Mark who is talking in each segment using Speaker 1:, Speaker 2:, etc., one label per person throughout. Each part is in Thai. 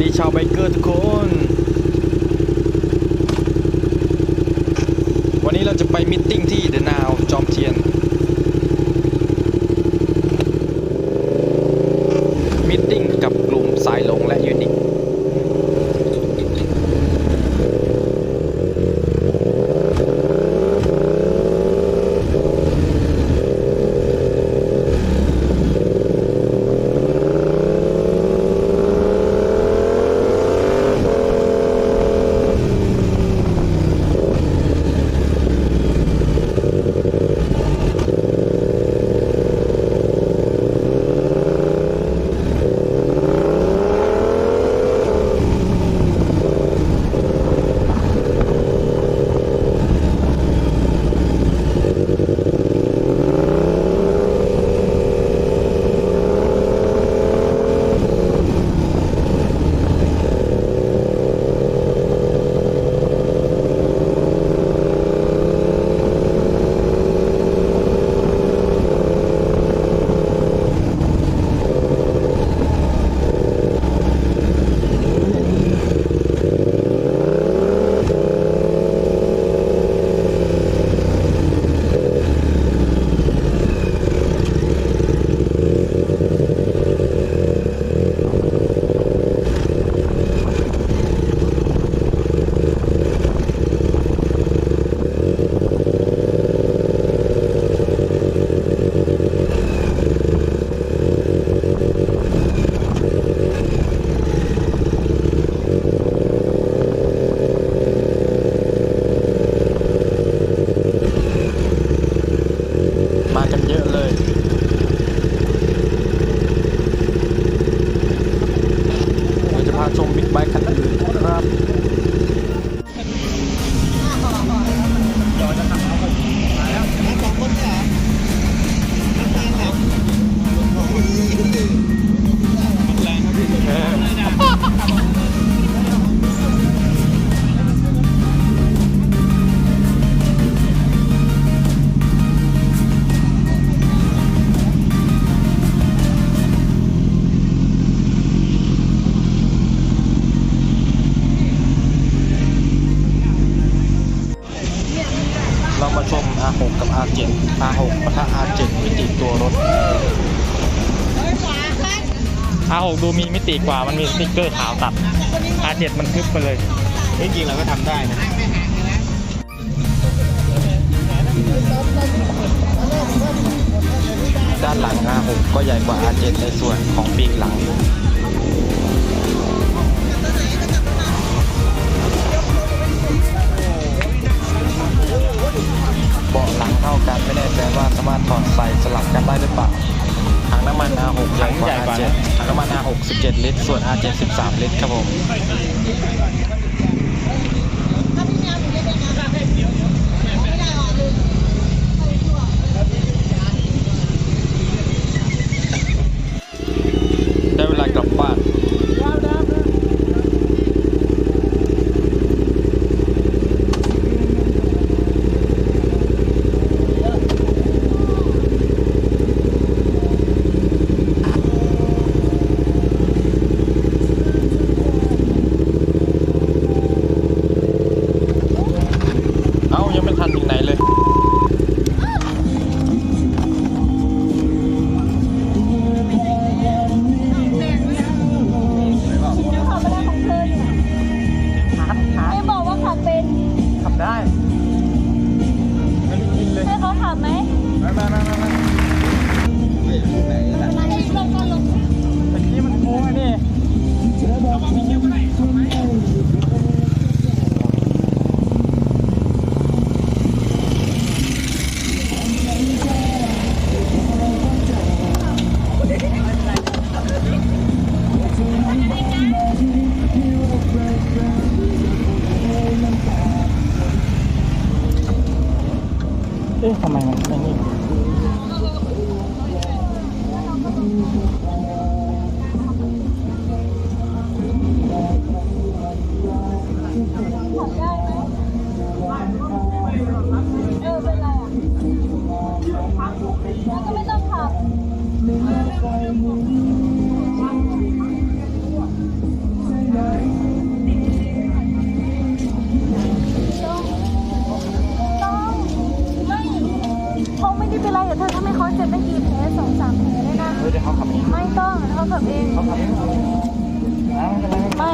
Speaker 1: ดีชาวไบเกอร์ทุกคน วันนี้เราจะไปมิทติ้งที่เดนาวจอมเทียน มิทติ้งกับกลุ่มสายหลงและยูนิค มากันเยอะเลยเราจะพา ชมบิ๊กไบค์คันนั้น R6 กับ R7 R6 ปะทะ R7 มิติตัวรถ
Speaker 2: R6 ดูมีมิติกว่ามันมีสติ๊กเกอร์ขาวตัด R7 มันทึบไปเลย
Speaker 3: จริงๆเราก็ทำได้นะ
Speaker 1: ด้านหลัง R6 ก็ใหญ่กว่า R7 ในส่วนของปีกหลัง น R73 ลิตรครับผม ไรเดี๋ยวเธอทำให้เขาเจ็บไปกี่แผลสองสามแผลได้นะเดี๋
Speaker 2: ยวเขา
Speaker 1: ขั
Speaker 2: บเอ
Speaker 1: งไม่ต้องเขาขับเองเขาขับเอง
Speaker 2: ไม่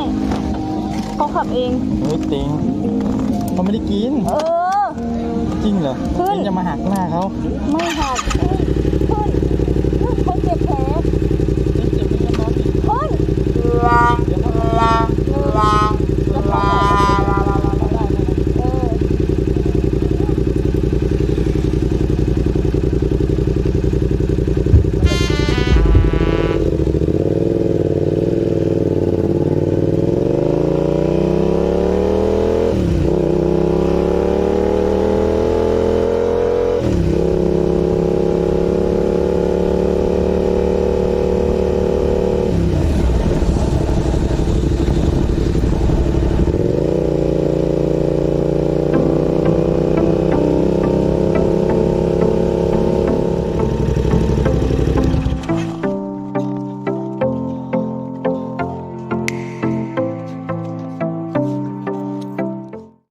Speaker 4: เขาขับเอง
Speaker 1: เฮ้ยติงเขาไม่ได้กิน
Speaker 4: เออ
Speaker 1: จริงเหรอ
Speaker 4: ขึ้น
Speaker 1: จะมาหักหน้าเขา
Speaker 4: ไม่หักขึ้นขึ้นเขาเจ็บแผ